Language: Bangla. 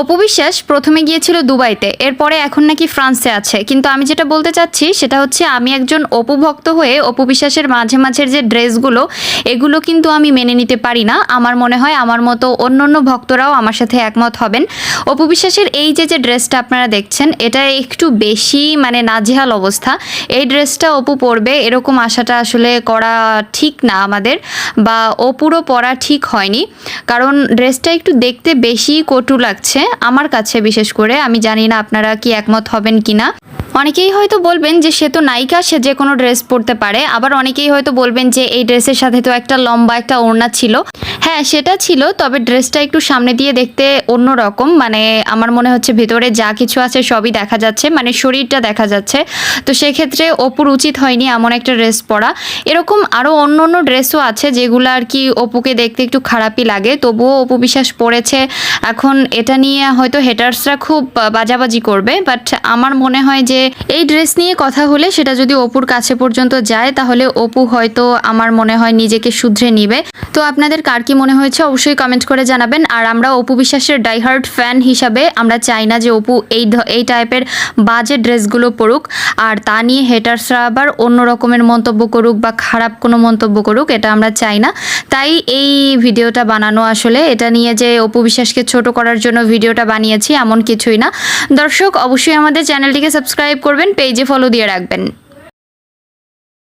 অপু বিশ্বাস প্রথমে গিয়েছিল দুবাইতে, এরপরে এখন নাকি ফ্রান্সে আছে। কিন্তু আমি যেটা বলতে চাচ্ছি, সেটা হচ্ছে আমি একজন অপু ভক্ত হয়ে অপু বিশ্বাসের মাঝে মাঝের যে ড্রেসগুলো, এগুলো কিন্তু আমি মেনে নিতে পারি না। আমার মনে হয় আমার মতো অন্য অন্য ভক্তরাও আমার সাথে একমত হবেন। অপু বিশ্বাসের এই যে যে ড্রেসটা আপনারা দেখছেন, এটা একটু বেশি মানে নাজেহাল অবস্থা। এই ড্রেসটা অপু পরবে এরকম আশাটা আসলে করা ঠিক না আমাদের, বা অপুরও পরা ঠিক হয়নি। কারণ ড্রেসটা একটু দেখতে বেশি কটু লাগছে। আমার কাছে, বিশেষ করে। আমি জানি না আপনারা কি একমত হবেন কি না অনেকেই হয়তো বলবেন যে, সে তো নায়িকা, সে যে কোনো ড্রেস পরতে পারে। আবার অনেকেই হয়তো বলবেন যে, এই ড্রেসের সাথে তো একটা লম্বা একটা ওড়না ছিল। হ্যাঁ সেটা ছিল, তবে ড্রেসটা একটু সামনে দিয়ে দেখতে অন্য রকম মানে আমার মনে হচ্ছে ভেতরে যা কিছু আছে সবই দেখা যাচ্ছে মানে শরীরটা দেখা যাচ্ছে। তো সেক্ষেত্রে অপুর উচিত হয়নি এমন একটা ড্রেস পরা। এরকম আরও অন্য অন্য ড্রেসও আছে যেগুলো আর কি অপুকে দেখতে একটু খারাপই লাগে। তবুও অপু বিশ্বাস পড়েছে, এখন এটা নিয়ে হয়তো হেটার্সরা খুব বাজাবাজি করবে। বাট আমার মনে হয় যে এই ড্রেস নিয়ে কথা হলে সেটা যদি অপুর কাছে পর্যন্ত যায়, তাহলে অপু হয়তো আমার মনে হয় নিজেকে শুধরে নিবে। তো আপনাদের কার কি মনে হয়েছে, অবশ্যই কমেন্ট করে জানাবেন। আর আমরা অপু বিশ্বাসের ডাইহার্ট ফ্যান হিসাবে আমরা চাই না যে অপু এই এই টাইপের বাজে ড্রেসগুলো পরুক। আর তা নিয়ে হেটার্সরা আবার অন্য রকমের মন্তব্য করুক বা খারাপ কোনো মন্তব্য করুক, এটা আমরা চাই না। তাই এই ভিডিওটা বানানো আসলে, এটা নিয়ে যে অপু বিশ্বাসকে ছোট করার জন্য ভিডিওটা বানিয়েছি, এমন কিছুই না। দর্শক, অবশ্যই আমাদের চ্যানেলটিকে সাবস্ক্রাইব করবেন পেজে ফলো দিয়ে রাখবেন।